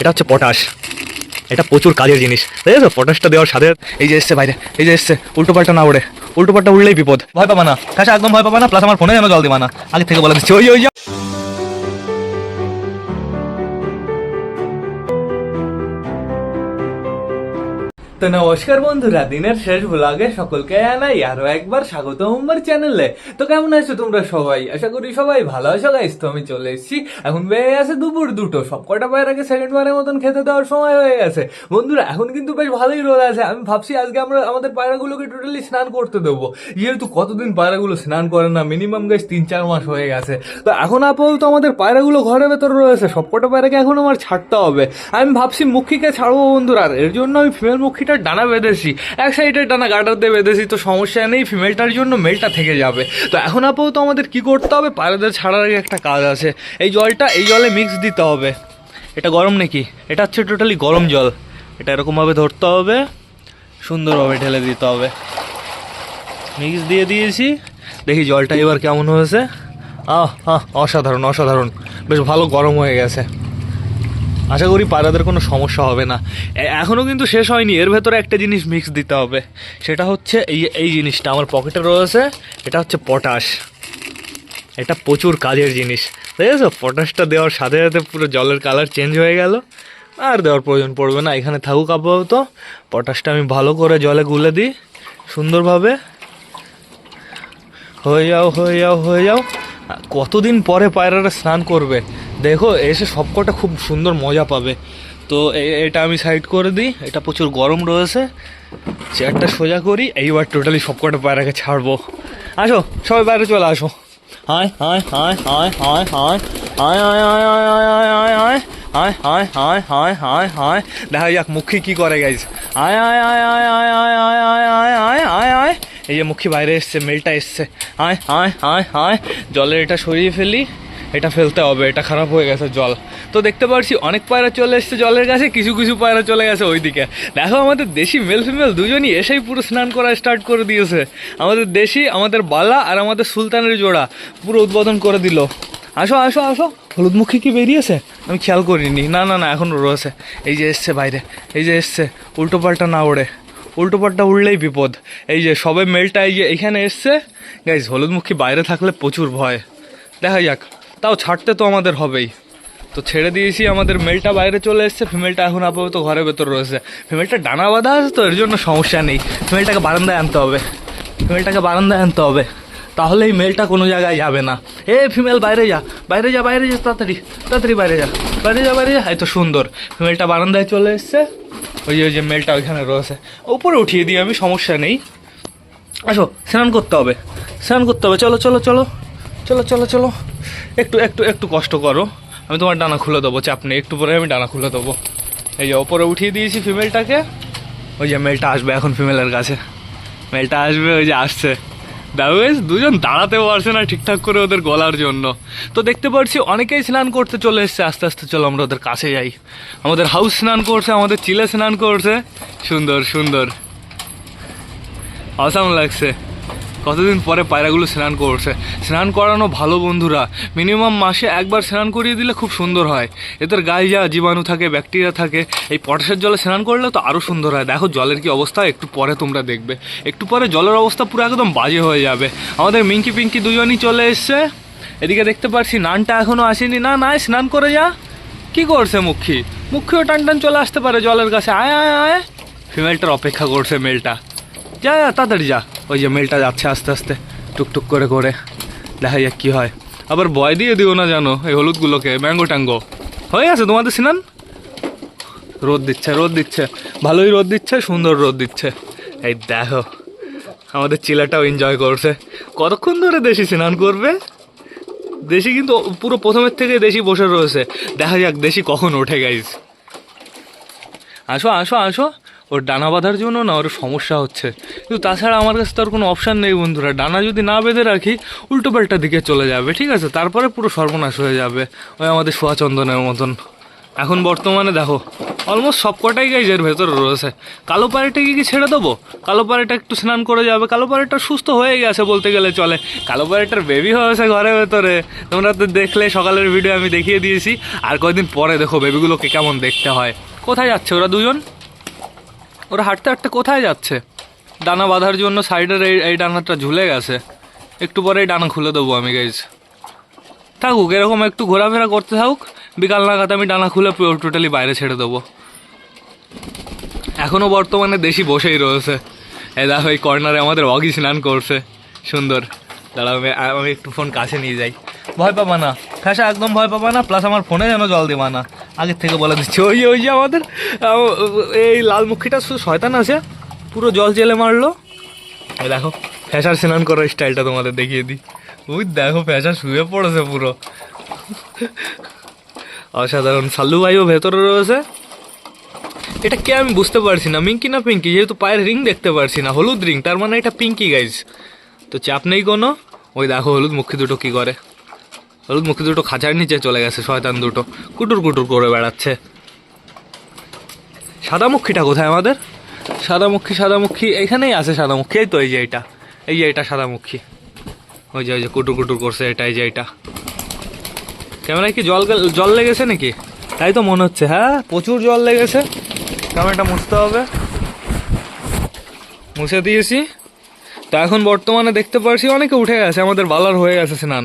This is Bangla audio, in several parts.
এটা হচ্ছে পটাশ এটা প্রচুর কাজের জিনিস। দেখেছ পটাশটা দেওয়ার সাথে এই যে এসছে বাইরে, এই যে এসছে, উল্টো পাল্টা না উড়ে উল্টো পাল্টা উড়লেই বিপদ। ভয় পাবা না। কাছে একদম ভয় পাবা না প্লাস আমার ফোনে যেন জল দিবা না। আগে থেকে বলে দিচ্ছি। ওই ওই। তো নমস্কার বন্ধুরা, দিনের শেষ ভ্লগে সকলকে জানাই আরও একবার স্বাগত আমার চ্যানেলে তো কেমন আছো তোমরা সবাই? আশা করি সবাই ভালো আছো গাইস তো আমি চলে এসেছি। এখন বেড়ে গেছে দুপুর দুটো সব কটা বাইরে আগে সেকেন্ড বারের মতন খেতে দেওয়ার সময় হয়ে গেছে। বন্ধুরা, এখন কিন্তু বেশ ভালোই রোদ আছে, আমি ভাবছি আজকে আমরা আমাদের পায়রাগুলোকে টোটালি স্নান করতে দেবো। যেহেতু কতদিন পায়রাগুলো স্নান করে না মিনিমাম গাইস তিন চার মাস হয়ে গেছে। তো এখন আপাতত আমাদের পায়রাগুলো ঘরের ভেতর রয়েছে সব কটা পায়রাকে এখন আমার ছাড়তে হবে। আমি ভাবছি মুখিকে ছাড়বো বন্ধুরা এর জন্য আমি ফিমেল মুখিটার ডানা বেঁধেছি, এক সাইডের ডানা গাটার দিয়ে বেঁধেছি, তো সমস্যা নেই, ফিমেলটার জন্য মেলটা থেকে যাবে। তো এখন আপাতত আমাদের কি করতে হবে? পায়রাদের ছাড়ার আগে একটা কাজ আছে। এই জলটা এই জলে মিক্স দিতে হবে। এটা গরম নাকি? এটা হচ্ছে টোটালি গরম জল। এটা এরকমভাবে ধরতে হবে। সুন্দরভাবে ঢেলে দিতে হবে। মিক্স দিয়ে দিয়েছি। দেখি জলটা এবার কেমন হয়েছে। আহ আহ, অসাধারণ অসাধারণ। বেশ ভালো গরম হয়ে গেছে। আশা করি পায়রাদের কোনো সমস্যা হবে না। এখনও কিন্তু শেষ হয়নি, এর ভেতরে একটা জিনিস মিক্স দিতে হবে। সেটা হচ্ছে এই এই জিনিসটা, আমার পকেটে রয়েছে, এটা হচ্ছে পটাশ এটা প্রচুর কাজের জিনিস, দেখেছ? পটাশটা দেওয়ার সাথে সাথে পুরো জলের কালার চেঞ্জ হয়ে গেল। আর দেওয়ার প্রয়োজন পড়বে না, এখানে থাকুক আপাতত। পটাশটা আমি ভালো করে জলে গুলে দিই, সুন্দরভাবে। হয়ে যাও হয়ে যাও হয়ে যাও। কতদিন পরে পায়রারা স্নান করবে দেখো এসে সবকটা খুব সুন্দর মজা পাবে তো এটা আমি সাইড করে দিই এটা প্রচুর গরম রয়েছে চেয়ারটা সোজা করি এইবার টোটালি সবকটা পায়রাকে ছাড়বো আসো সবাই বাইরে চলে আসো হায় হায় হায় হায় হায় হায় হায় হায় হায় হায় হায় হায় হায় হায় হায় হায় হায় হায় দেখা যাক মুখী কি করে গেছে আয় আয় আয় আয় আয় আয় আয় আয় আয় আয় আয় আয় এই যে মুখী বাইরে এসছে, মেলটা এসছে। আয় আয় আয় আয় জলের এটা সরিয়ে ফেলি, এটা ফেলতে হবে, এটা খারাপ হয়ে গেছে জল। তো দেখতে পাচ্ছি অনেক পায়রা চলে এসছে জলের কাছে, কিছু কিছু পায়রা চলে গেছে ওইদিকে। দেখো, আমাদের দেশি মেল ফিমেল দুজনই এসেই পুরো স্নান করা স্টার্ট করে দিয়েছে। আমাদের দেশি, আমাদের বালা আর আমাদের সুলতানের জোড়া পুরো উদ্বোধন করে দিল। আসো আসো আসো। হলুদমুখী কি বেরিয়েছে? আমি খেয়াল করিনি। না না না এখনও রয়েছে। এই যে এসছে বাইরে, এই যে এসছে। উল্টো পাল্টা না ওড়ে। উল্টো পাল্টা উড়লেই বিপদ। এই যে সবে মেলটা এই যে এখানে এসছে। গাইজ হলুদমুখী বাইরে থাকলে প্রচুর ভয়। দেখা যাক। তাও ছাড়তে তো আমাদের হবেই। তো ছেড়ে দিয়েছি, আমাদের মেলটা বাইরে চলে এসছে। ফিমেলটা এখন আপাতত ঘরের ভেতর রয়েছে। ফিমেলটা ডানা বাঁধা আছে তো, এর জন্য সমস্যা নেই। ফিমেলটাকে বারান্দায় আনতে হবে। ফিমেলটাকে বারান্দায় আনতে হবে। তাহলেই মেলটা কোনো জায়গায় যাবে না। এ ফিমেল বাইরে যা বাইরে যা বাইরে যা, তাড়াতাড়ি তাড়াতাড়ি বাইরে যা বাইরে যা বাইরে যা। এই তো সুন্দর। ফিমেলটা বারান্দায় চলে এসছে। ওই যে ওই যে মেলটা ওইখানে রয়েছে। উপরে উঠিয়ে দিই আমি, সমস্যা নেই। আসো, স্নান করতে হবে। স্নান করতে হবে। চলো চলো চলো। চলো চলো চলো। একটু একটু একটু কষ্ট করো। আমি তোমার ডানা খুলে দেবো, চাপ নেই। একটু পরে আমি ডানা খুলে দেবো। এই যে, ওপরে উঠিয়ে দিয়েছি ফিমেলটাকে ওই যে মেলটা আসবে এখন ফিমেলের কাছে। মেলটা আসবে, ওই যে আসছে। দেখো দুজন দাঁড়াতেও পারছে না ঠিকঠাক করে ওদের গলার জন্য। তো দেখতে পাচ্ছি অনেকেই স্নান করতে চলে এসছে। আস্তে আস্তে চলো, আমরা ওদের কাছে যাই। আমাদের হাউস স্নান করছে, আমাদের চিলে স্নান করছে। সুন্দর সুন্দর। অসাম লাগছে। কতদিন পরে পায়রাগুলো স্নান করছে। স্নান করানো ভালো বন্ধুরা। মিনিমাম মাসে একবার স্নান করিয়ে দিলে খুব সুন্দর হয়। এদের গায়ে যা জীবাণু থাকে, ব্যাকটেরিয়া থাকে, এই পটাশের জলে স্নান করলে তো আরও সুন্দর হয়। দেখো জলের কি অবস্থা, একটু পরে তোমরা দেখবে। একটু পরে জলের অবস্থা পুরো একদম বাজে হয়ে যাবে। আমাদের মিঙ্কি পিঙ্কি দুজনই চলে এসছে। এদিকে দেখতে পাচ্ছি, নানটা এখনও আসেনি। না না স্নান করে যা। কি করছে মুখী? মুখিও টান টান চলে আসতে পারে জলের কাছে। আয় আয় আয়। ফিমেলটার অপেক্ষা করছে মেলটা। যা তাড়াতাড়ি যা। ওই যে মেলটা যাচ্ছে আস্তে আস্তে টুকটুক করে করে। দেখা যাক কী হয়। আবার বয় দিয়ে দিও না জানো, এই হলুদগুলোকে ম্যাঙ্গো ট্যাঙ্গো হয়ে গেছে তোমাদের স্নান? রোদ দিচ্ছে রোদ দিচ্ছে। ভালোই রোদ দিচ্ছে, সুন্দর রোদ দিচ্ছে। এই দেখো, আমাদের চিলাটাও এনজয় করছে। কতক্ষণ ধরে দেশি স্নান করবে? দেশি কিন্তু পুরো প্রথমের থেকে দেশি বসে রয়েছে। দেখা যাক দেশি কখন ওঠে গাইজ আসো আসো আসো। ওর ডানা বাঁধার জন্য না ওর সমস্যা হচ্ছে। কিন্তু তাছাড়া আমার কাছে তো আর কোনো অপশান নেই বন্ধুরা। ডানা যদি না বেঁধে রাখি, উল্টো পাল্টা দিকে চলে যাবে, ঠিক আছে? তারপরে পুরো সর্বনাশ হয়ে যাবে ওই আমাদের সোয়া চন্দনের মতন। এখন বর্তমানে দেখো অলমোস্ট সব কটাই গাইজ ভেতরে রয়েছে। কালো পাড়িটাকে কি ছেড়ে দেবো? কালো পাড়িটা একটু স্নান করে যাবে। কালো পাড়িটা সুস্থ হয়ে গেছে বলতে গেলে চলে। কালো পাড়িটার বেবি হয়েছে ঘরের ভেতরে। তোমরা তো দেখলে, সকালের ভিডিও আমি দেখিয়ে দিয়েছি। আর কয়েকদিন পরে দেখো বেবিগুলোকে কেমন দেখতে হয়। কোথায় যাচ্ছে ওরা দুজন? ওরা হাঁটতে হাঁটতে কোথায় যাচ্ছে? ডানা বাঁধার জন্য সাইডের এই এই ডানাটা ঝুলে গেছে। একটু পরে ডানা খুলে দেবো আমি গাইজ থাকুক, এরকম একটু ঘোরাফেরা করতে থাকুক, বিকাল নাগাদ আমি ডানা খুলে টোটালি বাইরে ছেড়ে দেবো। এখনও বর্তমানে দেশি বসেই রয়েছে। এই দেখো, এই কর্নারে আমাদের অগি স্নান করছে। সুন্দর। দাঁড়াও, আমি আমি একটু ফোন কাছে নিয়ে যাই। ভয় পাবা না। খাসা একদম ভয় পাবা না প্লাস আমার ফোনে যেন জল দেবা না। আগের থেকে বলে দিচ্ছে, ওই ওই যে আমাদের এই লাল মুখিটা শুধু শয়তান আছে, পুরো জল চেলে মারলো। দেখো, ফ্যাশার স্নান করার স্টাইলটা তোমাদের দেখিয়ে দিই। ওই দেখো, ফ্যাশার শুয়ে পড়েছে পুরো। অসাধারণ। সাল্লু ভাইও ভেতরে রয়েছে। এটা কে আমি বুঝতে পারছি না, মিঙ্কি না পিঙ্কি? যেহেতু পায়ের রিং দেখতে পারছি না, হলুদ রিং তার মানে এটা পিঙ্কি গাইজ তো চাপ নেই কোনো। ওই দেখো, হলুদ মুখী দুটো কী করে। হলুদ মুখী দুটো খাঁচার নিচে চলে গেছে, শয়তান দুটো। কুটুর কুটুর করে বেড়াচ্ছে। সাদামুখীটা কোথায় আমাদের? সাদামুখী সাদামুখী এখানেই আছে সাদামুখী এই তো, এই যে এটা এই যে এটা সাদামুখী ওই যে ওই যে কুটুর কুটুর করছে এটা, এই যে এটা ক্যামেরায় কি জল জল লেগেছে নাকি? তাই তো মনে হচ্ছে হ্যাঁ? প্রচুর জল লেগেছে। ক্যামেরাটা মুছতে হবে। মুছে দিয়েছি। তো এখন বর্তমানে দেখতে পারছি, অনেকে উঠে গেছে। আমাদের বালার হয়ে গেছে স্নান।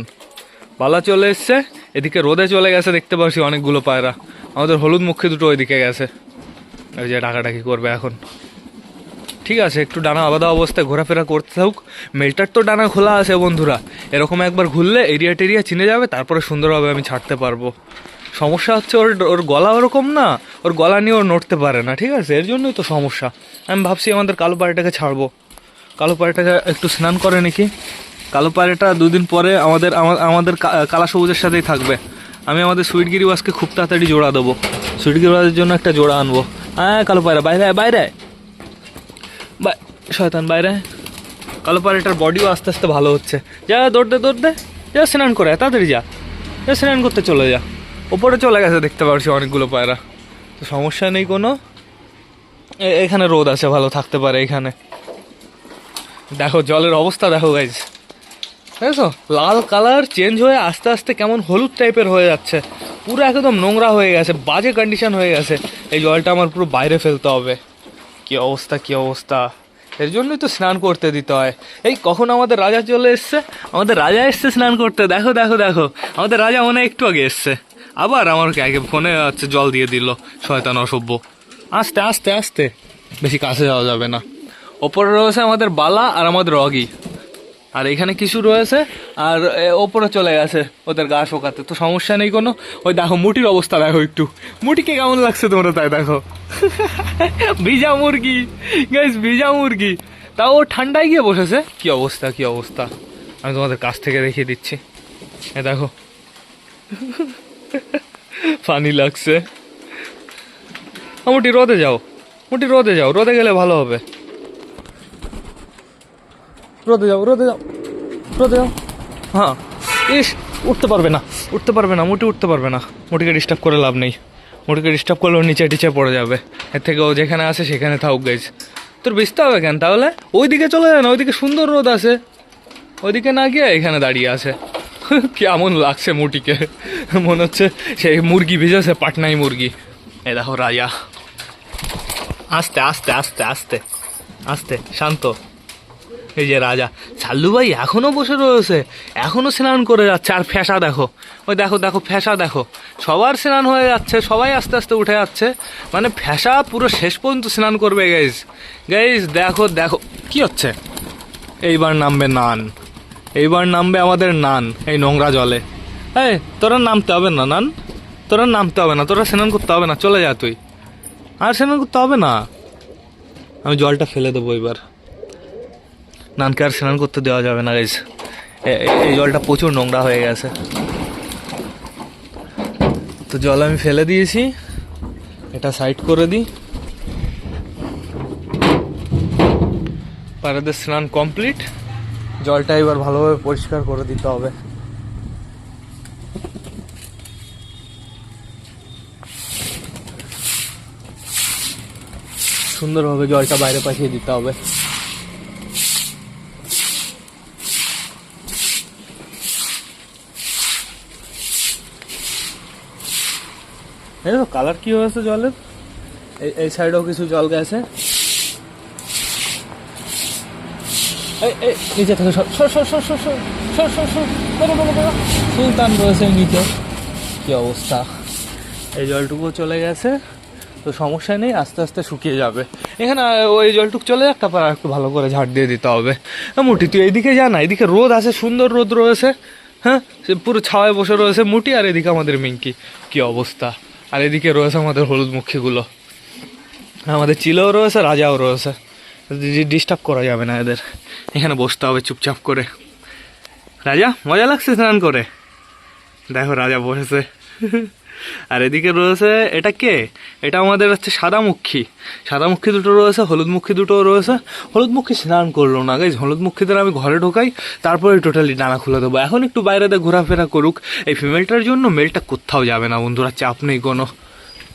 বালা চলে এসছে, এদিকে রোদে চলে গেছে, দেখতে পারছি অনেকগুলো পায়রা। আমাদের হলুদ মুখে দুটো ওইদিকে গেছে। ওই যে ডাকাডাকি করবে এখন। ঠিক আছে, একটু ডানা আলাদা অবস্থায় ঘোরাফেরা করতে থাকুক। মেলটার তো ডানা খোলা আছে বন্ধুরা। এরকম একবার ঘুরলে এরিয়া টেরিয়া চিনে যাবে, তারপরে সুন্দরভাবে আমি ছাড়তে পারব। সমস্যা হচ্ছে ওর ওর গলা ওরকম না, ওর গলা নিয়ে ওর নড়তে পারে না, ঠিক আছে? এর জন্যই তো সমস্যা। আমি ভাবছি আমাদের কালো পাড়িটাকে ছাড়বো। কালো পাড়িটাকে একটু স্নান করে নাকি কালো পাড়িটা দুদিন পরে আমাদের, আমা- আমাদের কালা সবুজের সাথেই থাকবে। আমি আমাদের সুইট গিরিবাসকে খুব তাড়াতাড়ি জোড়া দেবো। সুইটগিরি গিরিবাসের জন্য একটা জোড়া আনব। হ্যাঁ কালো পায়রা, বাইরে বাইরে শয়তান, বাইরে কালো পাড়িটার বডিও আস্তে আস্তে ভালো হচ্ছে। যা, দৌড় দে দৌড় দে। যা, স্নান করে, তাড়াতাড়ি যা। যা, স্নান করতে চলে যা। ওপরে চলে গেছে, দেখতে পারছি অনেকগুলো পায়রা। তো সমস্যা নেই কোনো। এখানে রোদ আছে, ভালো থাকতে পারে এখানে। দেখো, জলের অবস্থা দেখো গাইজ দেখো লাল কালার চেঞ্জ হয়ে আস্তে আস্তে কেমন হলুদ টাইপের হয়ে যাচ্ছে। পুরো একদম নোংরা হয়ে গেছে, বাজে কন্ডিশন হয়ে গেছে। এই জলটা আমার পুরো বাইরে ফেলতে হবে। কি অবস্থা কি অবস্থা? এর জন্যই তো স্নান করতে দিতে হয়। এই কখন আমাদের রাজা চলে এসছে? আমাদের রাজা এসছে স্নান করতে। দেখো দেখো দেখো। আমাদের রাজা মনে একটু আগে এসছে। আবার আমার আগে ফোনে হচ্ছে জল দিয়ে দিল, শয়তান অসভ্য। আস্তে আস্তে আস্তে। বেশি কাছে যাওয়া যাবে না। ওপরে রয়েছে আমাদের বালা আর আমাদের অগি। আর এখানে কিছু রয়েছে, আর ওপরে চলে গেছে ওদের গা শোকাতে। তো সমস্যা নেই কোনো। ওই দেখো, মুটির অবস্থা দেখো একটু। মুটিকে কেমন লাগছে তোমরা তাই দেখো। ভিজা মুরগি। গাইস ভিজা মুরগি। তাও ও ঠান্ডায় গিয়ে বসেছে। কি অবস্থা কি অবস্থা? আমি তোমাদের কাছ থেকে দেখিয়ে দিচ্ছি। হ্যাঁ দেখো। ফানি লাগছে। মুটি রোদে যাও। মুটি রোদে যাও। রোদে গেলে ভালো হবে। রোদে যাও রোদে যাও রোদে যাও। হ্যাঁ ইস, উঠতে পারবে না, উঠতে পারবে না, মুটি উঠতে পারবে না। মুটিকে ডিস্টার্ব করে লাভ নেই। মুটিকে ডিস্টার্ব করলে ও নিচে টিচে পড়ে যাবে। এর থেকে ও যেখানে আছে সেখানে থাকুক গাইজ তোর বেচতে হবে কেন তাহলে? ওইদিকে চলে যায় না, ওইদিকে সুন্দর রোদ আছে। ওইদিকে না গিয়ে এখানে দাঁড়িয়ে আছে। কেমন লাগছে মুটিকে। মনে হচ্ছে সেই মুরগি ভেজেছে, পাটনাই মুরগি। এ দেখো রাজা। আস্তে আস্তে আস্তে আস্তে আস্তে, শান্ত। এই যে রাজা সাল্লু ভাই এখনও বসে রয়েছে। এখনও স্নান করে যাচ্ছে। আর ফ্যাসা দেখো। ওই দেখো দেখো ফ্যাসা দেখো। সবার স্নান হয়ে যাচ্ছে, সবাই আস্তে আস্তে উঠে যাচ্ছে। মানে ফ্যাসা পুরো শেষ পর্যন্ত স্নান করবে গাইজ গাইজ দেখো দেখো। কি হচ্ছে? এইবার নামবে নান। এইবার নামবে আমাদের নান, এই নোংরা জলে। এই, তোরা নামতে হবে না, নান। তোরা নামতে হবে না, তোরা স্নান করতে হবে না, চলে যা তুই। আর স্নান করতে হবে না। আমি জলটা ফেলে দেবো এবার। নানকে আর স্নান করতে দেওয়া যাবে না গাইজ এই জলটা প্রচুর নোংরা হয়ে গেছে। তো জল আমি ফেলে দিয়েছি। এটা সাইড করে দিই। পাড়াদের স্নান কমপ্লিট জলটা এবার ভালোভাবে পরিষ্কার করে দিতে হবে। সুন্দরভাবে জলটা বাইরে পাঠিয়ে দিতে হবে। দেখো কালার কি হয়েছে জলের? এই সাইডেও কিছু জল গেছে। নিচে থেকে সুলতান রয়েছে নিচে। কি অবস্থা? এই জলটুকু চলে গেছে। তো সমস্যা নেই, আস্তে আস্তে শুকিয়ে যাবে। এখানে ওই জলটুক চলে যাক, তারপর আর একটু ভালো করে ঝাড় দিয়ে দিতে হবে। মুটি, তুই এইদিকে যা না এদিকে রোদ আছে, সুন্দর রোদ রয়েছে। হ্যাঁ সে পুরো ছাওয়ায় বসে রয়েছে মুটি, আর এদিকে আমাদের মিঙ্কি। কি অবস্থা? আর এদিকে রয়েছে আমাদের হলুদ মুখীগুলো আমাদের চিলেও রয়েছে, রাজাও রয়েছে। ডিস্টার্ব করা যাবে না এদের। এখানে বসতে হবে চুপচাপ করে। রাজা, মজা লাগছে স্নান করে? দেখো রাজা বসেছে। আর এদিকে রয়েছে, এটা কে? এটা আমাদের হচ্ছে সাদামুখী। সাদামুখী দুটো রয়েছে, হলুদমুখী দুটো রয়েছে। হলুদমুখী স্নান করল না গাইজ হলুদমুখীদের আমি ঘরে ঢোকাই, তারপরে টোটালি ডানা খুলে দেবো। এখন একটু বাইরেতে ঘোরাফেরা করুক। এই ফিমেলটার জন্য মেলটা কোথাও যাবে না, বন্ধুরা, চাপ নেই কোনো।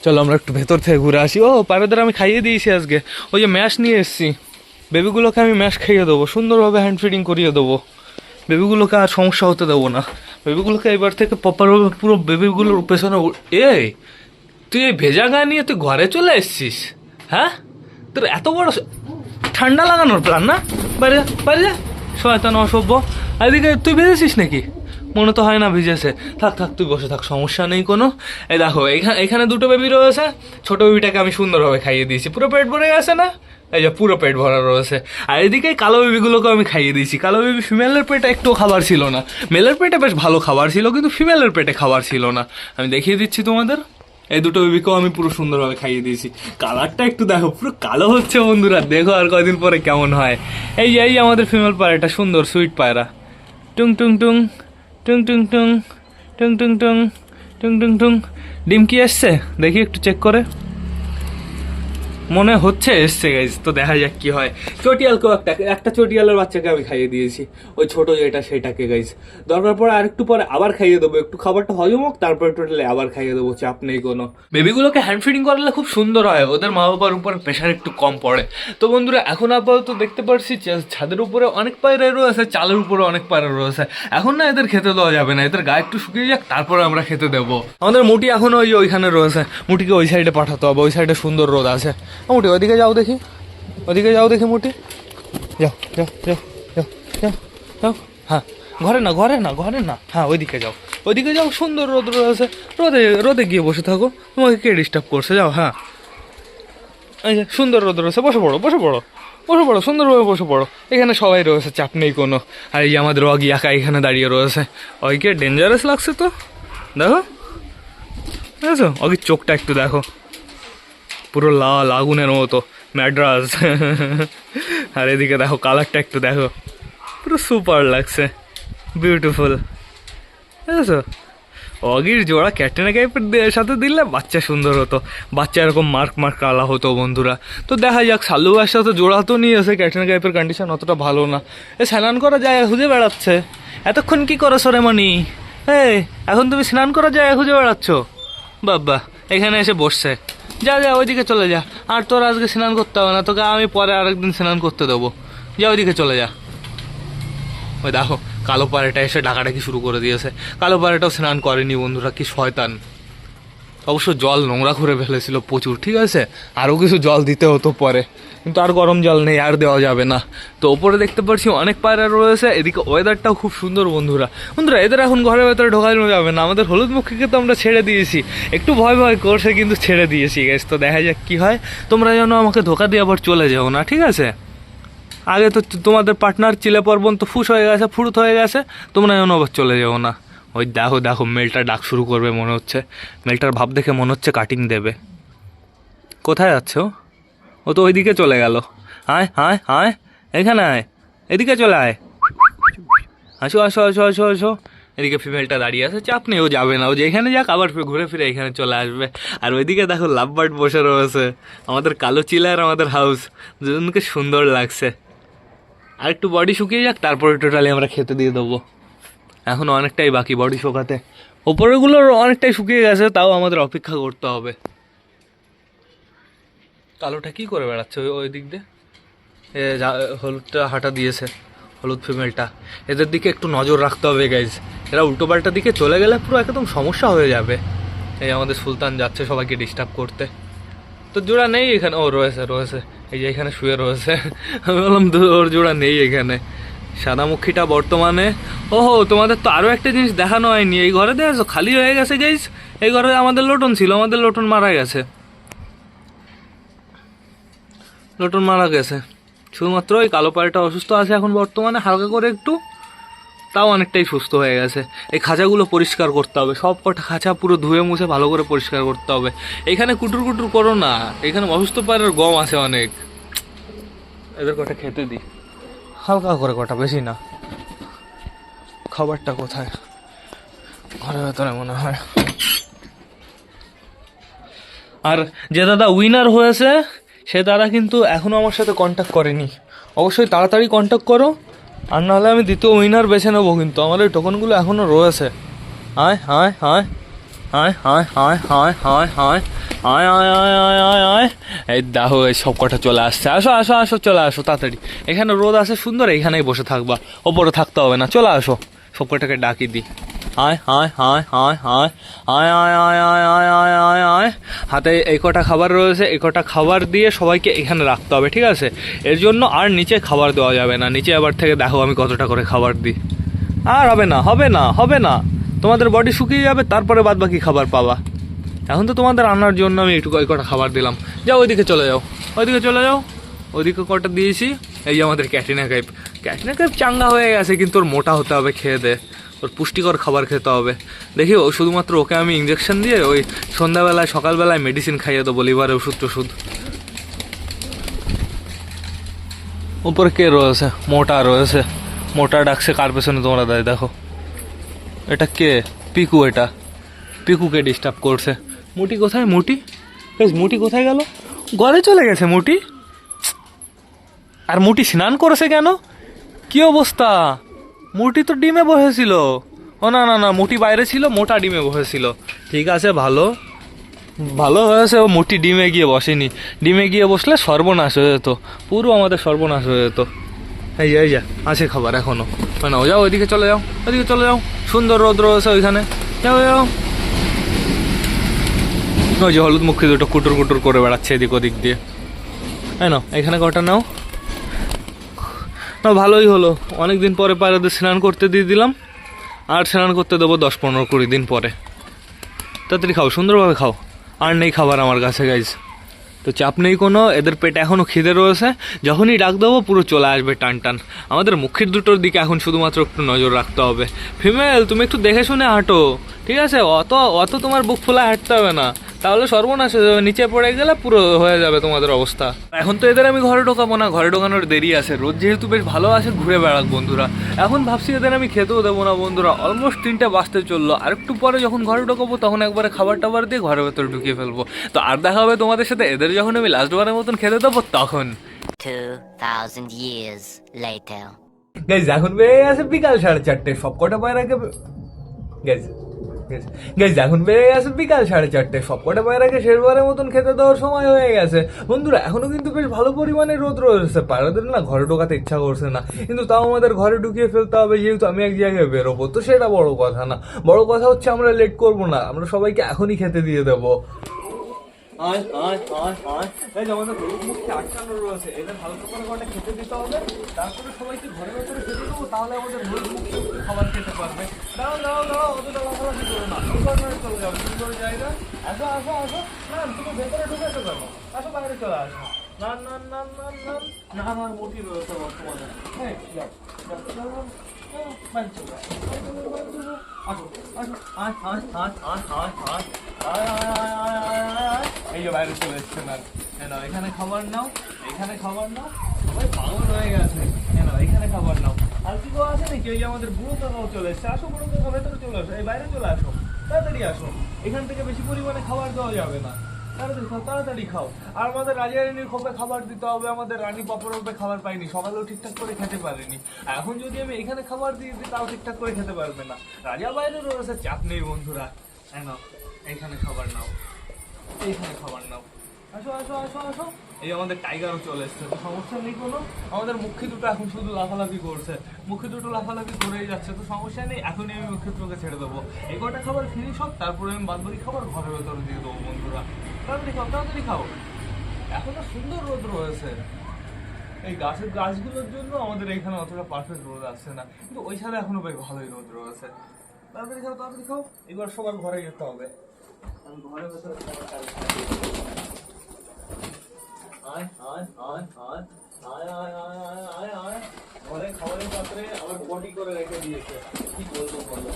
চলো আমরা একটু ভেতর থেকে ঘুরে আসি। ও পায়রাদের আমি খাইয়ে দিয়েছি আজকে। ওই যে ম্যাশ নিয়ে এসেছি। বেবিগুলোকে আমি ম্যাশ খাইয়ে দেবো, সুন্দরভাবে হ্যান্ড ফিডিং করিয়ে দেবো। বেবিগুলোকে আর সমস্যা হতে দেবো না। বেবিগুলোকে এবার থেকে প্রপারভাবে পুরো বেবিগুলোর পেছনে এ, তুই এই ভেজা গা নিয়ে তুই ঘরে চলে এসছিস হ্যাঁ? তোর এত বড় ঠান্ডা লাগানোর প্ল্যান না? বাইরে যা বাইরে যা। শয়তান অসভ্য। এদিকে তুই ভেজেছিস নাকি? মনে তো হয় না ভিজেছে। থাক থাক, তুই বসে থাক, সমস্যা নেই কোনো। এই দেখো এখানে এখানে দুটো বেবি রয়েছে। ছোটো বেবিটাকে আমি সুন্দরভাবে খাইয়ে দিয়েছি। পুরো পেট ভরে গেছে না? এই যে পুরো পেট ভরা রয়েছে আর এদিকে কালো বেবিগুলোকে আমি খাইয়ে দিয়েছি কালো বেবি ফিমেলের পেটে একটু খাবার ছিল না মেলের পেটে বেশ ভালো খাবার ছিল কিন্তু ফিমেলের পেটে খাবার ছিল না আমি দেখিয়ে দিচ্ছি তোমাদের এই দুটো বেবিকেও আমি পুরো সুন্দরভাবে খাইয়ে দিয়েছি কালারটা একটু দেখো পুরো কালো হচ্ছে বন্ধুরা দেখো আর কয়দিন পরে কেমন হয় এই যে এই আমাদের ফিমেল পায়রাটা সুন্দর সুইট পায়রা টুং টুং টুং টুং টুং টুং টুং টুং টুং টুং টুং টুং ডিম কি এসছে দেখি একটু চেক করে মনে হচ্ছে এসছে গাইজ তো দেখা যাক কি হয়। চটিয়ালকেও একটা একটা চটিয়ালের বাচ্চাকে আমি খাইয়ে দিয়েছি। ওই ছোট যেটা সেটাকে গাইজ দরকার পরে আর একটু পরে আবার খাইয়ে দেবো। একটু খাবারটা হজম হোক, তারপরে টোটালি আবার খাইয়ে দেবো, চাপ নেই কোনো। বেবিগুলোকে হ্যান্ড ফিডিং করলে খুব সুন্দর হয়। ওদের মা বাবার উপর প্রেশার একটু কম পড়ে। তো বন্ধুরা, এখন আপাতত দেখতে পারছি ছাদের উপরে অনেক পায়রা রয়েছে, চালের উপরে অনেক পায়রা রয়েছে। এখন না এদের খেতে দেওয়া যাবে না। এদের গায়ে একটু শুকিয়ে যাক, তারপরে আমরা খেতে দেবো। আমাদের মুটি এখনও ওই ওইখানে রয়েছে। মুটিকে ওই সাইডে পাঠাতে হবে। ওই সাইডে সুন্দর রোদ আছে। মুটি, ওদিকে যাও দেখি। ওদিকে যাও দেখি মুটি। যাও যাও যাও যাও যাও যাও। হ্যাঁ ঘরে না ঘরে না ঘরে না। হ্যাঁ ওইদিকে যাও। ওইদিকে যাও, সুন্দর রোদ রয়েছে রোদে রোদে গিয়ে বসে থাকো। তোমাকে কে ডিস্টার্ব করছে? যাও হ্যাঁ। এই যে, সুন্দর রোদ রয়েছে বসে পড়ো বসে পড়ো বসে পড়ো, সুন্দরভাবে বসে পড়ো। এখানে সবাই রয়েছে, চাপ নেই কোনো। আর এই আমাদের অগি একা এখানে দাঁড়িয়ে রয়েছে। অগিকে ডেঞ্জারাস লাগছে তো? দেখো। দেখেছ? অগির চোখটা একটু দেখো। পুরো লাল আগুনের মতো, ম্যাড্রাস। আর এদিকে দেখো, কালারটা একটু দেখো। পুরো সুপার লাগছে বিউটিফুল বুঝেছ? অগির জোড়া ক্যাটরিনা কাইপের দে- সাথে দিলে বাচ্চা সুন্দর হতো। বাচ্চা এরকম মার্ক মার্ক কালা হতো বন্ধুরা। তো দেখা যাক সাল্লুবার সাথে জোড়া তো নিয়ে এসে ক্যাটরিনা কাইপের কন্ডিশন অতটা ভালো না। এ, স্নান করা যায়, খুঁজে বেড়াচ্ছে। এতক্ষণ কি করো সরেমনি এই, এখন তুমি স্নান করা যায়, খুঁজে বেড়াচ্ছ? বাবা এখানে এসে বসছে। যা যা, ওইদিকে চলে যা। আর তোর আজকে স্নান করতে হবে না, তোকে আমি পরে আরেকদিন স্নান করতে দেবো। যা, ওইদিকে চলে যা। ওই দেখো, কালো পাড়েটা এসে ডাকাডাকি শুরু করে দিয়েছে। কালো পাড়েটাও স্নান করেনি বন্ধুরা, কি শয়তান। অবশ্য জল নোংরা করে ফেলেছিল প্রচুর, ঠিক আছে? আরও কিছু জল দিতে হতো পরে। কিন্তু আর গরম জল নেই, আর দেওয়া যাবে না। তো ওপরে দেখতে পাচ্ছি অনেক পায়রা রয়েছে, এদিকে ওয়েদারটাও খুব সুন্দর বন্ধুরা। বন্ধুরা, এদের এখন ঘরের ভেতরে ঢোকানো যাবে না, আমাদের হলুদ মুখীকে তো আমরা ছেড়ে দিয়েছি। একটু ভয় ভয় করছে, কিন্তু ছেড়ে দিয়েছি গ্যাস তো দেখা যাক কি হয়। তোমরা যেন আমাকে ধোকা দিয়ে আবার চলে যাও না, ঠিক আছে? আগে তো তোমাদের পার্টনার চিলে পর্বন তো ফুস হয়ে গেছে, ফুরুত হয়ে গেছে, তোমরা যেন আবার চলে যাও না। ওই দেখো দেখো, মেলটা ডাক শুরু করবে মনে হচ্ছে। মেলটার ভাব দেখে মনে হচ্ছে কাটিং দেবে। কোথায় যাচ্ছে ও? তো ওইদিকে চলে গেল। আয় আয় আয়, এখানে আয়, এদিকে চলে আয়। আসো আসো আসো আসো আসো। এদিকে ফিমেলটা দাঁড়িয়ে আছে, চাপ নেই, ও যাবে না। ও যেখানে যাক, আবার ঘুরে ফিরে এখানে চলে আসবে। আর ওইদিকে দেখো লাভ বার্ড বসে রয়েছে। আমাদের কালো চিলা আর আমাদের হাউস দুজনকে সুন্দর লাগছে। আর একটু বডি শুকিয়ে যাক, তারপরে টোটালি আমরা খেতে দিয়ে দেবো। এখন অনেকটাই বাকি বডি শুকাতে। ওপরেগুলোর অনেকটাই শুকিয়ে গেছে তাও আমাদের অপেক্ষা করতে হবে। কালোটা কি করে বেড়াচ্ছে ওই ওই দিক দিয়ে? এ হলুদটা হাঁটা দিয়েছে হলুদ ফিমেলটা এদের দিকে একটু নজর রাখতে হবে গাইজ এরা উল্টো পাল্টা দিকে চলে গেলে পুরো একদম সমস্যা হয়ে যাবে। এই আমাদের সুলতান যাচ্ছে সবাইকে ডিস্টার্ব করতে। তো জোড়া নেই এখানে। ও রয়েছে রয়েছে। এই যে এখানে শুয়ে রয়েছে। আমি বললাম ধুর, ওর জোড়া নেই এখানে। সাদামুখীটা বর্তমানে। ওহো, তোমাদের তো আরও একটা জিনিস দেখানো হয়নি। এই ঘরে দেখেছ? খালি হয়ে গেছে গাইজ এই ঘরে আমাদের লোটন ছিল, আমাদের লোটন মারা গেছে। লোটন মারা গেছে। শুধুমাত্র ওই কালো পাড়টা অসুস্থ আছে এখন বর্তমানে, হালকা করে একটু। তাও অনেকটাই সুস্থ হয়ে গেছে। এই খাঁচাগুলো পরিষ্কার করতে হবে। সব কটা খাঁচা পুরো ধুয়ে মুছে ভালো করে পরিষ্কার করতে হবে। এখানে কুটুর কুটুর করো না। এখানে অসুস্থ পাড়ার গম আছে অনেক। এদের কটা খেতে দিই। হালকা করে কটা, বেশি না। খাবারটা কোথায়? ঘরের ভেতরে মনে হয়। আর যে দাদা উইনার হয়েছে, সে দাদা কিন্তু এখনও আমার সাথে কন্ট্যাক্ট করেনি। অবশ্যই তাড়াতাড়ি কন্ট্যাক্ট করো, আর নাহলে আমি দ্বিতীয় উইনার বেছে নেব কিন্তু। আমার এই টোকনগুলো এখনও রয়েছে। আয় হায় হায় হায় হায় হায় হায় হায় হায় আয় আয় আয় আয় আয় আয় এই দেখো এই সব কটা চলে আসছে আসো আসো আসো চলে আসো তাড়াতাড়ি এখানে রোদ আছে সুন্দর এইখানেই বসে থাকবা ওপরে থাকতে হবে না চলে আসো সব কটাকে ডাকি দিই আয় হায় হায় হায় হায় আয় আয় আয় আয় আয় আয় আয় আয় হাতে এই কটা খাবার রয়েছে এই কটা খাবার দিয়ে সবাইকে এখানে রাখতে হবে ঠিক আছে এর জন্য আর নিচে খাবার দেওয়া যাবে না নিচে আবার থেকে দেখো আমি কতটা করে খাবার দিই আর হবে না হবে না হবে না তোমাদের বডি শুকিয়ে যাবে, তারপরে বাদ বাকি খাবার পাবা। এখন তো তোমাদের রান্নার জন্য আমি একটু কটা খাবার দিলাম। যাও, ওইদিকে চলে যাও। ওইদিকে চলে যাও। ওইদিকে কটা দিয়েছি। এই যে আমাদের ক্যাটিনা কাইপ। ক্যাটিনা কাইপ চাঙ্গা হয়ে গেছে, কিন্তু ওর মোটা হতে হবে, খেয়ে দে। ওর পুষ্টিকর খাবার খেতে হবে। দেখি, ও শুধুমাত্র ওকে আমি ইঞ্জেকশন দিয়ে ওই সন্ধ্যাবেলায়, সকালবেলায় মেডিসিন খাইয়ে দেবো লিভারে ওষুধ টষুধ। উপরে কে রয়েছে? মোটা রয়েছে। মোটা ডাকছে, কার পেছনে তোমরা দেয় দেখো। এটা কে? পিকু এটা। পিকুকে ডিস্টার্ব করছে। মুটি কোথায়, মুটি? বেশ, মুটি কোথায় গেল? ঘরে চলে গেছে মুটি। আর মুটি স্নান করেছে কেন? কি অবস্থা? মুটি তো ডিমে বসেছিল। ও না না না, মুটি বাইরে ছিল, মোটা ডিমে বসেছিল। ঠিক আছে, ভালো। ভালো হয়েছে, ও মুটি ডিমে গিয়ে বসেনি। ডিমে গিয়ে বসলে সর্বনাশ হয়ে যেত। পুরো আমাদের সর্বনাশ হয়ে যেত। এই যে এই যা আছে খাবার এখনও। মানে ও যাও, ওইদিকে চলে যাও, ওইদিকে চলে যাও। সুন্দর রোদ রয়েছে ওইখানে। যাও যাও। ওই যে হলুদ মুখে দুটো কুটুর কুটুর করে বেড়াচ্ছে এদিক ওদিক দিয়ে। তাই না এখানে কটা নাও। না, ভালোই হলো। অনেক দিন পরে পায়রাদের স্নান করতে দিয়ে দিলাম। আর স্নান করতে দেবো দশ পনেরো কুড়ি দিন পরে। তাড়াতাড়ি খাও, সুন্দরভাবে খাও। আর নেই খাবার আমার কাছে গাইজ তো চাপ নেই কোনো, এদের পেটে এখনও খিদে রয়েছে। যখনই ডাক দেবো, পুরো চলে আসবে টান টান। আমাদের মুখের দুটোর দিকে এখন শুধুমাত্র একটু নজর রাখতে হবে। ফিমেল, তুমি একটু দেখে শুনে হাঁটো। ঠিক আছে? অত অত তোমার বুক ফোলা হাঁটতে হবে না। তাহলে সর্বনাশ হয়ে যাবে। নিচে পড়ে গেলে পুরো হয়ে যাবে তোমাদের অবস্থা। এখন তো এদের আমি ঘরে ঢোকাবো না। ঘরে ঢোকানোর দেরি আছে। রোদ যেহেতু বেশ ভালো আছে, ঘুরে বেড়াক বন্ধুরা। এখন ভাবছি এদের আমি খেতেও দেবো না বন্ধুরা। অলমোস্ট তিনটে বাজতে চলল। আর একটু পরে যখন ঘরে ঢোকাবো, তখন একবারে খাবার টাবার দিয়ে ঘরের ভেতরে ঢুকিয়ে ফেলব। তো আর দেখা হবে তোমাদের সাথে। এদের যখন আমি লাস্ট বারের মতন খেতে দেবো তখন। 2,000 years later. গাইজ এখন বেড়ে গেছে বিকাল সাড়ে চারটে। সব কটা গাইজ গাইজ এখন বেড়ে গেছে বিকাল সাড়ে চারটে। সব কটা পায়রাকে শেষবারের মতন খেতে দেওয়ার সময় হয়ে গেছে। বন্ধুরা এখনও কিন্তু বেশ ভালো পরিমাণে রোদ রয়েছে। পায়রাদের না ঘরে ঢোকাতে ইচ্ছা করছে না। কিন্তু তাও আমাদের ঘরে ঢুকিয়ে ফেলতে হবে যেহেতু আমি এক জায়গায় বেরোবো। তো সেটা বড় কথা না। বড় কথা হচ্ছে আমরা লেট করব না। আমরা সবাইকে এখনই খেতে দিয়ে দেবো। আয় আয় আয় আয় এই যে আমাদের হলুদ মুখে আটকানো রয়েছে এদের হালকা করে কটা খেতে দিতে হবে তারপরে সবাইকে ঘরের ভেতরে খেতে দেবো তাহলে আমাদের মুখে খাবার খেতে পারবে দাও দাও দাও অতটা লাফালাফি করো না এই কর্নারে চলে যাও সুন্দর জায়গা আসো আসো আসো না তুমি ভেতরে ঢুকেছো কেন আসো বাইরে চলে আসো না না না না না না আমার রয়েছে বর্তমানে হ্যাঁ যাও যাও, এই যে বাইরে চলে এসছে না কেন এখানে খাবার নাও এখানে খাবার নাও সবাই পাগল হয়ে গেছে কেন এখানে খাবার নাও আর কি কেউ আছে না নাকি যে আমাদের বুড়ো কাকাও চলে এসছে আসো বুড়ো কাকা ভেতরে চলে আসো এই বাইরে চলে আসো তাড়াতাড়ি আসো এখান থেকে বেশি পরিমাণে খাবার দেওয়া যাবে না তাড়াতাড়ি খাও তাড়াতাড়ি খাও। আর আমাদের রাজা রানীর খোপে খাবার দিতে হবে, আমাদের রানী পাপড় খোপে খাবার পাইনি সকালেও ঠিকঠাক করে খেতে পারেনি। এখন যদি আমি এখানে খাবার দিয়ে দিই, তাও ঠিকঠাক করে খেতে পারবে না। রাজা বাইরে রয়েছে, চাপ নেই বন্ধুরা। হ্যাঁ নাও, এইখানে খাবার নাও, এইখানে খাবার নাও। আসো আসো আসো আসো। এই আমাদের টাইগারও চলে এসছে, তো সমস্যা নেই কোনো। আমাদের মুখে দুটো এখন শুধু লাফালাফি করছে। মুখে দুটো লাফালাফি করেই যাচ্ছে, তো সমস্যা নেই, এখনই আমি মুখে দুটোকে ছেড়ে দেবো। এই কটা খাবার ফিনিশ হোক, তারপরে আমি বাদবাকি খাবার ঘরের ভেতরে দিয়ে দেবো বন্ধুরা। তাড়াতাড়ি খাও তাড়াতাড়ি খাও। এখনও সুন্দর রোদ রয়েছে। এই গাছের গাছগুলোর জন্য আমাদের এখানে অতটা পারফেক্ট রোদ আসছে না। কিন্তু ওই সালে এখনও বেশ ভালোই রোদ রয়েছে। তাড়াতাড়ি খাও তাড়াতাড়ি খাও। এবার সবার ঘরে যেতে হবে। আমি ভেতরে খাবারটা আয় আয় আয় আয় আয় আয় আয় আয় আয় আয়। ঘরে খাবারের পাত্রে আবার বডি করে রেখে দিয়েছে। কি বলব বলো?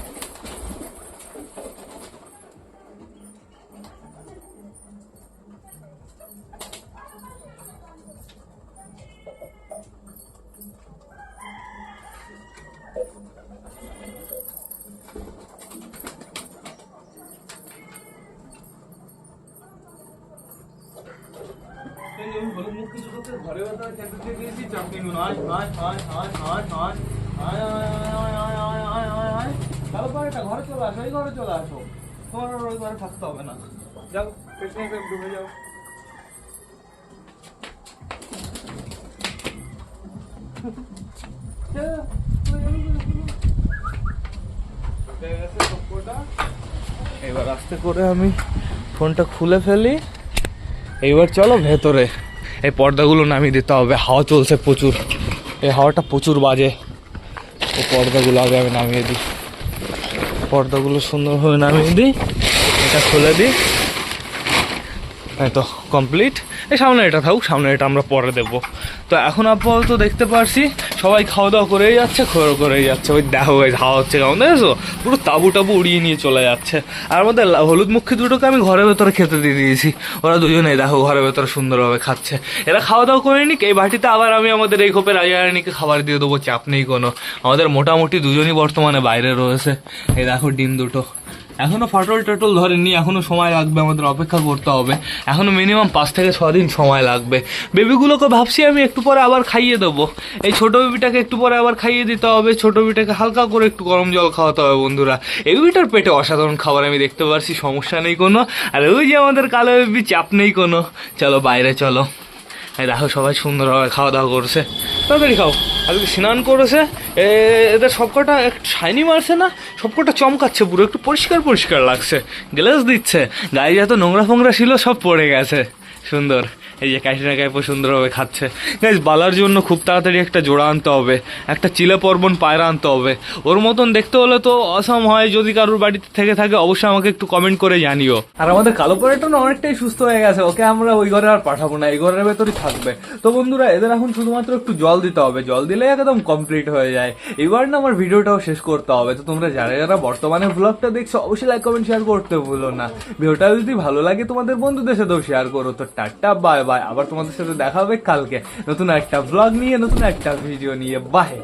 এবার আস্তে করে আমি ফোনটা খুলে ফেলি। এইবার চলো ভেতরে। এই পর্দাগুলো নামিয়ে দিতে হবে। হাওয়া চলছে প্রচুর। এই হাওয়াটা প্রচুর বাজে। এই পর্দাগুলো আগে আমি নামিয়ে দিই। পর্দাগুলো সুন্দরভাবে নামিয়ে দিই। এটা খুলে দিই। এই তো কমপ্লিট এই সামনে এটা থাকুক, সামনে এটা আমরা পরে দেবো তো এখন আপাতত দেখতে পারছি সবাই খাওয়া দাওয়া করেই যাচ্ছে খোর করেই যাচ্ছে। ওই দেখো ওই হাওয়া হচ্ছে কেমন, দেখেছ? পুরো তাবু টাবু উড়িয়ে নিয়ে চলে যাচ্ছে। আর আমাদের হলুদ মুখী দুটোকে আমি ঘরের ভেতরে খেতে দিয়ে দিয়েছি। ওরা দুজনেই দেখো ঘরের ভেতরে সুন্দরভাবে খাচ্ছে। এরা খাওয়া দাওয়া করে নিক, এই বাটিতে আবার আমি আমাদের এই খোপের রাজারানীকে খাবার দিয়ে দেবো, চাপ নেই কোনো। আমাদের মোটামুটি দুজনই বর্তমানে বাইরে রয়েছে। এই দেখো ডিম দুটো। এখনও ফাটল টাটল ধরেনি, এখনও সময় লাগবে আমাদের অপেক্ষা করতে হবে। এখনও মিনিমাম পাঁচ থেকে ছ দিন সময় লাগবে। বেবিগুলোকে ভাবছি আমি একটু পরে আবার খাইয়ে দেবো। এই ছোটো বেবিটাকে একটু পরে আবার খাইয়ে দিতে হবে, ছোট বেবিটাকে হালকা করে একটু গরম জল খাওয়াতে হবে বন্ধুরা। এই বেবিটার পেটে অসাধারণ খাবার আমি দেখতে পারছি, সমস্যা নেই কোনো। আর ওই যে আমাদের কালো বেবি, চাপ নেই কোনো। চলো বাইরে চলো। দেখো, সবাই সুন্দরভাবে খাওয়া দাওয়া করছে। তাড়াতাড়ি খাও। আজকে স্নান করেছে। এদের সবকটা একটু শাইনি মারছে না? সবকটা চমকাচ্ছে পুরো। একটু পরিষ্কার পরিষ্কার লাগছে। গ্লাস দিচ্ছে। গায়ে যত নোংরা ফোংরা ছিল, সব পড়ে গেছে। সুন্দর। এই যে কাইটিনা কাইপো সুন্দরভাবে খাচ্ছে। গাইজ বালার জন্য খুব তাড়াতাড়ি একটা জোড়া আনতে হবে। একটা চিলে পর্বন পায়রা আনতে হবে। ওর মতন দেখতে হলে তো অসম হয়, যদি কারোর বাড়িতে থেকে থাকে, অবশ্যই আমাকে একটু কমেন্ট করে জানিও। আর আমাদের কালো না অনেকটাই সুস্থ হয়ে গেছে, ওকে আমরা ওই ঘরে আর পাঠাবো না, এই ঘরের ভেতরই থাকবে। তো বন্ধুরা, এদের এখন শুধুমাত্র একটু জল দিতে হবে। জল দিলে একদম কমপ্লিট হয়ে যায়। এবার না আমার ভিডিওটাও শেষ করতে হবে। তো তোমরা যারা যারা বর্তমানে ব্লগটা দেখছ, অবশ্যই লাইক কমেন্ট শেয়ার করতে ভুলো না। ভিডিওটা যদি ভালো লাগে তোমাদের বন্ধুদের সাথেও শেয়ার করো। তো টাটা বাই বাই আবার তোমাদের সাথে দেখা হবে কালকে। নতুন একটা ব্লগ নিয়ে, নতুন একটা ভিডিও নিয়ে। বাই